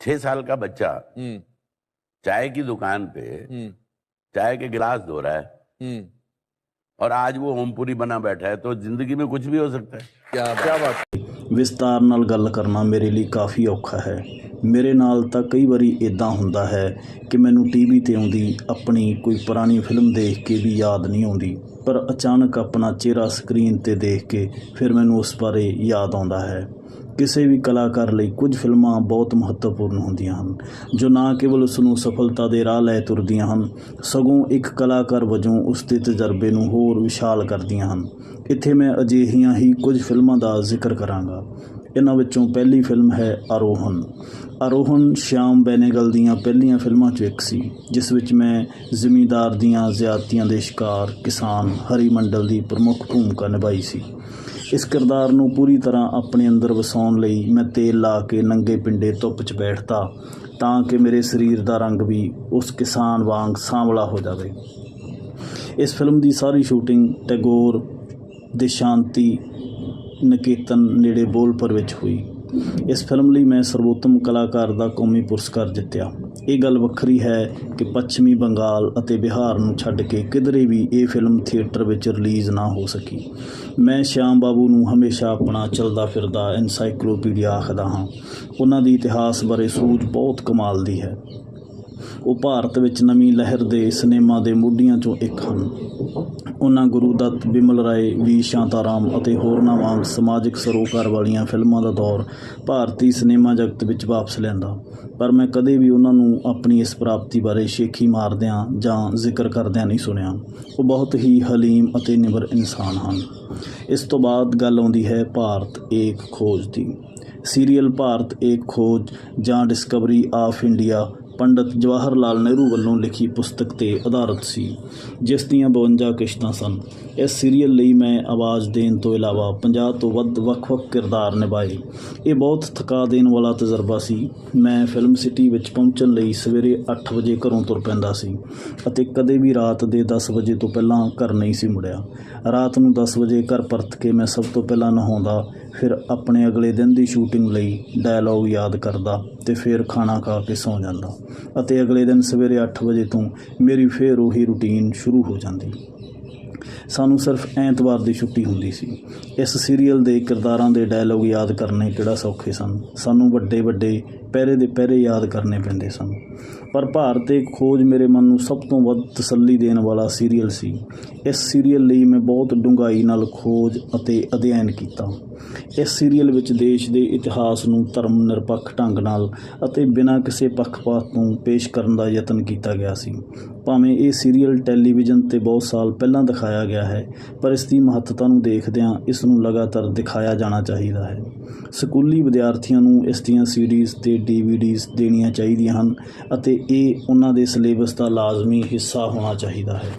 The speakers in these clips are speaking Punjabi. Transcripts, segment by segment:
छह साल का बच्चा हम्म चाय की दुकान पे हम्म चाय के गिलास धो रहा है हम्म और आज वो ओमपुरी बना बैठा है तो जिंदगी में कुछ भी हो सकता है क्या क्या बात ਵਿਸਤਾਰ ਨਾਲ ਗੱਲ ਕਰਨਾ ਮੇਰੇ ਲਈ ਕਾਫੀ ਔਖਾ ਹੈ ਮੇਰੇ ਨਾਲ ਤਾਂ ਕਈ ਵਾਰੀ ਇਦਾਂ ਹੁੰਦਾ ਹੈ ਕਿ ਮੈਨੂੰ ਟੀਵੀ ਤੇ ਆਉਂਦੀ ਆਪਣੀ ਕੋਈ ਪੁਰਾਣੀ ਫਿਲਮ ਦੇਖ ਕੇ ਵੀ ਯਾਦ ਨਹੀਂ ਆਉਂਦੀ ਪਰ ਅਚਾਨਕ ਆਪਣਾ ਚਿਹਰਾ ਸਕਰੀਨ ਤੇ ਦੇਖ ਕੇ ਫਿਰ ਮੈਨੂੰ ਉਸ ਬਾਰੇ ਯਾਦ ਆਉਂਦਾ ਹੈ ਕਿਸੇ ਵੀ ਕਲਾਕਾਰ ਲਈ ਕੁਝ ਫਿਲਮਾਂ ਬਹੁਤ ਮਹੱਤਵਪੂਰਨ ਹੁੰਦੀਆਂ ਹਨ, ਜੋ ਨਾ ਕੇਵਲ ਉਸ ਨੂੰ ਸਫਲਤਾ ਦੇ ਰਾਹ ਲੈ ਤੁਰਦੀਆਂ ਹਨ, ਸਗੋਂ ਇੱਕ ਕਲਾਕਾਰ ਵਜੋਂ ਉਸ ਦੇ ਤਜਰਬੇ ਨੂੰ ਹੋਰ ਵਿਸ਼ਾਲ ਕਰਦੀਆਂ ਹਨ। ਇੱਥੇ ਮੈਂ ਅਜਿਹੀਆਂ ਹੀ ਕੁਝ ਫਿਲਮਾਂ ਦਾ ਜ਼ਿਕਰ ਕਰਾਂਗਾ। ਇਹਨਾਂ ਵਿੱਚੋਂ ਪਹਿਲੀ ਫਿਲਮ ਹੈ ਆਰੋਹਨ ਆਰੋਹਨ ਸ਼ਾਮ ਬੈਨੇਗਲ ਦੀਆਂ ਪਹਿਲੀਆਂ ਫਿਲਮਾਂ 'ਚੋਂ ਇੱਕ ਸੀ, ਜਿਸ ਵਿੱਚ ਮੈਂ ਜ਼ਿਮੀਂਦਾਰ ਦੀਆਂ ਜ਼ਿਆਦਤੀਆਂ ਦੇ ਸ਼ਿਕਾਰ ਕਿਸਾਨ ਹਰੀ ਮੰਡਲ ਦੀ ਪ੍ਰਮੁੱਖ ਭੂਮਿਕਾ ਨਿਭਾਈ ਸੀ। ਇਸ ਕਿਰਦਾਰ ਨੂੰ ਪੂਰੀ ਤਰ੍ਹਾਂ ਆਪਣੇ ਅੰਦਰ ਵਸਾਉਣ ਲਈ ਮੈਂ ਤੇਲ ਲਾ ਕੇ ਨੰਗੇ ਪਿੰਡੇ ਧੁੱਪ 'ਚ ਬੈਠਦਾ ਤਾਂ ਕਿ ਮੇਰੇ ਸਰੀਰ ਦਾ ਰੰਗ ਵੀ ਉਸ ਕਿਸਾਨ ਵਾਂਗ ਸਾਂਵਲਾ ਹੋ ਜਾਵੇ। ਇਸ ਫਿਲਮ ਦੀ ਸਾਰੀ ਸ਼ੂਟਿੰਗ ਟੈਗੋਰ ਦੇ ਸ਼ਾਂਤੀ ਨਿਕੇਤਨ ਨੇੜੇ ਬੋਲਪੁਰ ਵਿੱਚ ਹੋਈ। ਇਸ ਫਿਲਮ ਲਈ ਮੈਂ ਸਰਵੋਤਮ ਕਲਾਕਾਰ ਦਾ ਕੌਮੀ ਪੁਰਸਕਾਰ ਜਿੱਤਿਆ। ਇਹ ਗੱਲ ਵੱਖਰੀ ਹੈ ਕਿ ਪੱਛਮੀ ਬੰਗਾਲ ਅਤੇ ਬਿਹਾਰ ਨੂੰ ਛੱਡ ਕੇ ਕਿਧਰੇ ਵੀ ਇਹ ਫਿਲਮ ਥੀਏਟਰ ਵਿੱਚ ਰਿਲੀਜ਼ ਨਾ ਹੋ ਸਕੀ। ਮੈਂ ਸ਼ਿਆਮ ਬਾਬੂ ਨੂੰ ਹਮੇਸ਼ਾ ਆਪਣਾ ਚਲਦਾ ਫਿਰਦਾ ਐਨਸਾਈਕਲੋਪੀਡੀਆ ਆਖਦਾ ਹਾਂ। ਉਹਨਾਂ ਦੀ ਇਤਿਹਾਸ ਬਾਰੇ ਸੂਝ ਬਹੁਤ ਕਮਾਲ ਦੀ ਹੈ। ਉਹ ਭਾਰਤ ਵਿੱਚ ਨਵੀਂ ਲਹਿਰ ਦੇ ਸਿਨੇਮਾ ਦੇ ਮੋਢੀਆਂ ਚੋਂ ਇੱਕ ਹਨ। ਉਹਨਾਂ ਗੁਰੂ ਦੱਤ ਬਿਮਲ ਰਾਏ, ਵੀ ਸ਼ਾਂਤਾਰਾਮ ਅਤੇ ਹੋਰਨਾਂ ਵਾਂਗ ਸਮਾਜਿਕ ਸਰੋਕਾਰ ਵਾਲੀਆਂ ਫਿਲਮਾਂ ਦਾ ਦੌਰ ਭਾਰਤੀ ਸਿਨੇਮਾ ਜਗਤ ਵਿੱਚ ਵਾਪਸ ਲਿਆਂਦਾ। ਪਰ ਮੈਂ ਕਦੇ ਵੀ ਉਹਨਾਂ ਨੂੰ ਆਪਣੀ ਇਸ ਪ੍ਰਾਪਤੀ ਬਾਰੇ ਸ਼ੇਖੀ ਮਾਰਦਿਆਂ ਜਾਂ ਜ਼ਿਕਰ ਕਰਦਿਆਂ ਨਹੀਂ ਸੁਣਿਆ। ਉਹ ਬਹੁਤ ਹੀ ਹਲੀਮ ਅਤੇ ਨਿਮਰ ਇਨਸਾਨ ਹਨ। ਇਸ ਤੋਂ ਬਾਅਦ ਗੱਲ ਆਉਂਦੀ ਹੈ ਭਾਰਤ ਏਕ ਖੋਜ ਦੀ। ਸੀਰੀਅਲ ਭਾਰਤ ਏਕ ਖੋਜ ਜਾਂ discovery of India Pandit Jawahar Lal Nehru ਵੱਲੋਂ ਲਿਖੀ ਪੁਸਤਕ ਤੇ ਆਧਾਰਿਤ ਸੀ, ਜਿਸ ਦੀਆਂ 52 ਕਿਸ਼ਤਾਂ ਸਨ। ਇਸ ਸੀਰੀਅਲ ਲਈ ਮੈਂ ਆਵਾਜ਼ ਦੇਣ ਤੋਂ ਇਲਾਵਾ 50 ਤੋਂ ਵੱਧ ਵੱਖ-ਵੱਖ ਕਿਰਦਾਰ ਨਿਭਾਏ। ਇਹ ਬਹੁਤ ਥਕਾ ਦੇਣ ਵਾਲਾ ਤਜਰਬਾ ਸੀ। ਮੈਂ ਫਿਲਮ ਸਿਟੀ ਵਿੱਚ ਪਹੁੰਚਣ ਲਈ ਸਵੇਰੇ 8 ਵਜੇ ਘਰੋਂ ਤੁਰ ਪੈਂਦਾ ਸੀ ਅਤੇ ਕਦੇ ਵੀ ਰਾਤ ਦੇ 10 ਵਜੇ ਤੋਂ ਪਹਿਲਾਂ ਘਰ ਨਹੀਂ ਸੀ ਮੁੜਿਆ। ਰਾਤ ਨੂੰ 10 ਵਜੇ ਘਰ ਪਰਤ ਕੇ ਮੈਂ ਸਭ ਤੋਂ ਪਹਿਲਾਂ ਨਹਾਉਂਦਾ ਫਿਰ ਆਪਣੇ ਅਗਲੇ ਦਿਨ ਦੀ ਸ਼ੂਟਿੰਗ ਲਈ ਡਾਇਲੌਗ ਯਾਦ ਕਰਦਾ ਤੇ ਫਿਰ ਖਾਣਾ ਖਾ ਕੇ ਸੌਂ ਜਾਂਦਾ ਅਤੇ ਅਗਲੇ ਦਿਨ ਸਵੇਰੇ 8 ਵਜੇ ਤੋਂ ਮੇਰੀ ਫੇਰ ਉਹੀ ਰੁਟੀਨ ਸ਼ੁਰੂ ਹੋ ਜਾਂਦੀ। ਸਾਨੂੰ ਸਿਰਫ ਐਤਵਾਰ ਦੀ ਛੁੱਟੀ ਹੁੰਦੀ ਸੀ। ਇਸ ਸੀਰੀਅਲ ਦੇ ਕਿਰਦਾਰਾਂ ਦੇ ਡਾਇਲੌਗ ਯਾਦ ਕਰਨੇ ਕਿਹੜਾ ਸੌਖੇ ਸਨ? ਸਾਨੂੰ ਵੱਡੇ ਵੱਡੇ ਪਹਿਰੇ ਦੇ ਪਹਿਰੇ ਯਾਦ ਕਰਨੇ ਪੈਂਦੇ ਸਨ। ਪਰ ਭਾਰਤ ਦੇ ਖੋਜ ਮੇਰੇ ਮਨ ਨੂੰ ਸਭ ਤੋਂ ਵੱਧ ਤਸੱਲੀ ਦੇਣ ਵਾਲਾ ਸੀਰੀਅਲ ਸੀ। ਇਸ ਸੀਰੀਅਲ ਲਈ ਮੈਂ ਬਹੁਤ ਡੂੰਘਾਈ ਨਾਲ ਖੋਜ ਅਤੇ ਅਧਿਐਨ ਕੀਤਾ। ਇਸ ਸੀਰੀਅਲ ਵਿੱਚ ਦੇਸ਼ ਦੇ ਇਤਿਹਾਸ ਨੂੰ ਧਰਮ ਨਿਰਪੱਖ ਢੰਗ ਨਾਲ ਅਤੇ ਬਿਨਾਂ ਕਿਸੇ ਪੱਖਪਾਤ ਤੋਂ ਪੇਸ਼ ਕਰਨ ਦਾ ਯਤਨ ਕੀਤਾ ਗਿਆ ਸੀ। ਭਾਵੇਂ ਇਹ ਸੀਰੀਅਲ ਟੈਲੀਵਿਜ਼ਨ ਤੇ ਬਹੁਤ ਸਾਲ ਪਹਿਲਾਂ ਦਿਖਾਇਆ ਗਿਆ ਹੈ, ਪਰ ਇਸ ਦੀ ਮਹੱਤਤਾ ਨੂੰ ਦੇਖਦਿਆਂ ਇਸ ਨੂੰ ਲਗਾਤਾਰ ਦਿਖਾਇਆ ਜਾਣਾ ਚਾਹੀਦਾ ਹੈ। ਸਕੂਲੀ ਵਿਦਿਆਰਥੀਆਂ ਨੂੰ ਇਸ ਦੀਆਂ ਸੀਡੀਜ਼ ਤੇ ਡੀਵੀਡੀਜ਼ ਦੇਣੀਆਂ ਚਾਹੀਦੀਆਂ ਹਨ ਅਤੇ ਇਹ ਉਹਨਾਂ ਦੇ ਸਿਲੇਬਸ ਦਾ ਲਾਜ਼ਮੀ ਹਿੱਸਾ ਹੋਣਾ ਚਾਹੀਦਾ ਹੈ।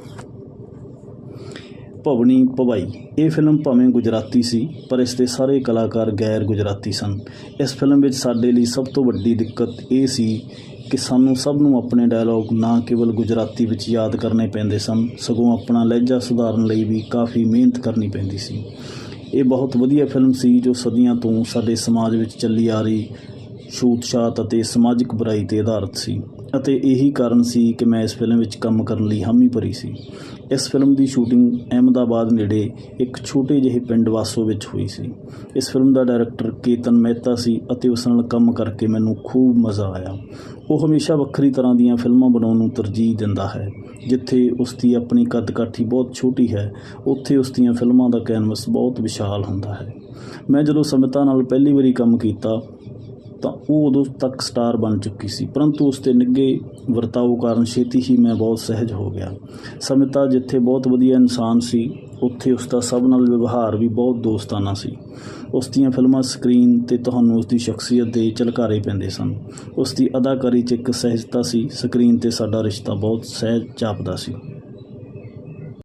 ਭਵਨੀ ਭਵਾਈ। ਇਹ ਫਿਲਮ ਭਾਵੇਂ ਗੁਜਰਾਤੀ ਸੀ, ਪਰ ਇਸ ਦੇ ਸਾਰੇ ਕਲਾਕਾਰ ਗੈਰ ਗੁਜਰਾਤੀ ਸਨ। ਇਸ ਫਿਲਮ ਵਿੱਚ ਸਾਡੇ ਲਈ ਸਭ ਤੋਂ ਵੱਡੀ ਦਿੱਕਤ ਇਹ ਸੀ ਕਿ ਸਾਨੂੰ ਸਭ ਨੂੰ ਆਪਣੇ ਡਾਇਲੌਗ ਨਾ ਕੇਵਲ ਗੁਜਰਾਤੀ ਵਿੱਚ ਯਾਦ ਕਰਨੇ ਪੈਂਦੇ ਸਨ, ਸਗੋਂ ਆਪਣਾ ਲਹਿਜਾ ਸੁਧਾਰਨ ਲਈ ਵੀ ਕਾਫੀ ਮਿਹਨਤ ਕਰਨੀ ਪੈਂਦੀ ਸੀ। ਇਹ ਬਹੁਤ ਵਧੀਆ ਫਿਲਮ ਸੀ ਜੋ ਸਦੀਆਂ ਤੋਂ ਸਾਡੇ ਸਮਾਜ ਵਿੱਚ ਚੱਲੀ ਆ ਰਹੀ ਛੂਤ-ਛਾਤ ਅਤੇ ਸਮਾਜਿਕ ਬੁਰਾਈ ਤੇ ਆਧਾਰਿਤ ਸੀ। ਅਤੇ ਇਹੀ ਕਾਰਨ ਸੀ ਕਿ ਮੈਂ ਇਸ ਫਿਲਮ ਵਿੱਚ ਕੰਮ ਕਰਨ ਲਈ ਹਾਮੀ ਭਰੀ ਸੀ। ਇਸ ਫਿਲਮ ਦੀ ਸ਼ੂਟਿੰਗ ਅਹਿਮਦਾਬਾਦ ਨੇੜੇ ਇੱਕ ਛੋਟੇ ਜਿਹੇ ਪਿੰਡ ਵਾਸੋ ਵਿੱਚ ਹੋਈ ਸੀ। ਇਸ ਫਿਲਮ ਦਾ ਡਾਇਰੈਕਟਰ ਕੇਤਨ ਮਹਿਤਾ ਸੀ ਅਤੇ ਉਸ ਨਾਲ ਕੰਮ ਕਰਕੇ ਮੈਨੂੰ ਖੂਬ ਮਜ਼ਾ ਆਇਆ। ਉਹ ਹਮੇਸ਼ਾ ਵੱਖਰੀ ਤਰ੍ਹਾਂ ਦੀਆਂ ਫਿਲਮਾਂ ਬਣਾਉਣ ਨੂੰ ਤਰਜੀਹ ਦਿੰਦਾ ਹੈ। ਜਿੱਥੇ ਉਸ ਦੀ ਆਪਣੀ ਕੱਦਕਾਠੀ ਬਹੁਤ ਛੋਟੀ ਹੈ, ਉੱਥੇ ਉਸ ਦੀਆਂ ਫਿਲਮਾਂ ਦਾ ਕੈਨਵਸ ਬਹੁਤ ਵਿਸ਼ਾਲ ਹੁੰਦਾ ਹੈ। ਮੈਂ ਜਦੋਂ ਸਮਿਤਾ ਨਾਲ ਪਹਿਲੀ ਵਾਰੀ ਕੰਮ ਕੀਤਾ ਤਾਂ ਉਹ ਉਦੋਂ ਤੱਕ ਸਟਾਰ ਬਣ ਚੁੱਕੀ ਸੀ। ਪਰੰਤੂ ਉਸ ਦੇ ਨਿੱਘੇ ਵਰਤਾਓ ਕਾਰਨ ਛੇਤੀ ਹੀ ਮੈਂ ਬਹੁਤ ਸਹਿਜ ਹੋ ਗਿਆ। ਸਮਿਤਾ ਜਿੱਥੇ ਬਹੁਤ ਵਧੀਆ ਇਨਸਾਨ ਸੀ, ਉੱਥੇ ਉਸ ਦਾ ਸਭ ਨਾਲ ਵਿਵਹਾਰ ਵੀ ਬਹੁਤ ਦੋਸਤਾਨਾ ਸੀ। ਉਸ ਦੀਆਂ ਫਿਲਮਾਂ ਸਕਰੀਨ ਤੇ ਤੁਹਾਨੂੰ ਉਸ ਦੀ ਸ਼ਖਸੀਅਤ ਦੇ ਝਲਕਾਰੇ ਪੈਂਦੇ ਸਨ। ਉਸ ਦੀ ਅਦਾਕਾਰੀ 'ਚ ਇੱਕ ਸਹਿਜਤਾ ਸੀ, ਸਕਰੀਨ ਤੇ ਸਾਡਾ ਰਿਸ਼ਤਾ ਬਹੁਤ ਸਹਿਜ ਜਾਪਦਾ ਸੀ।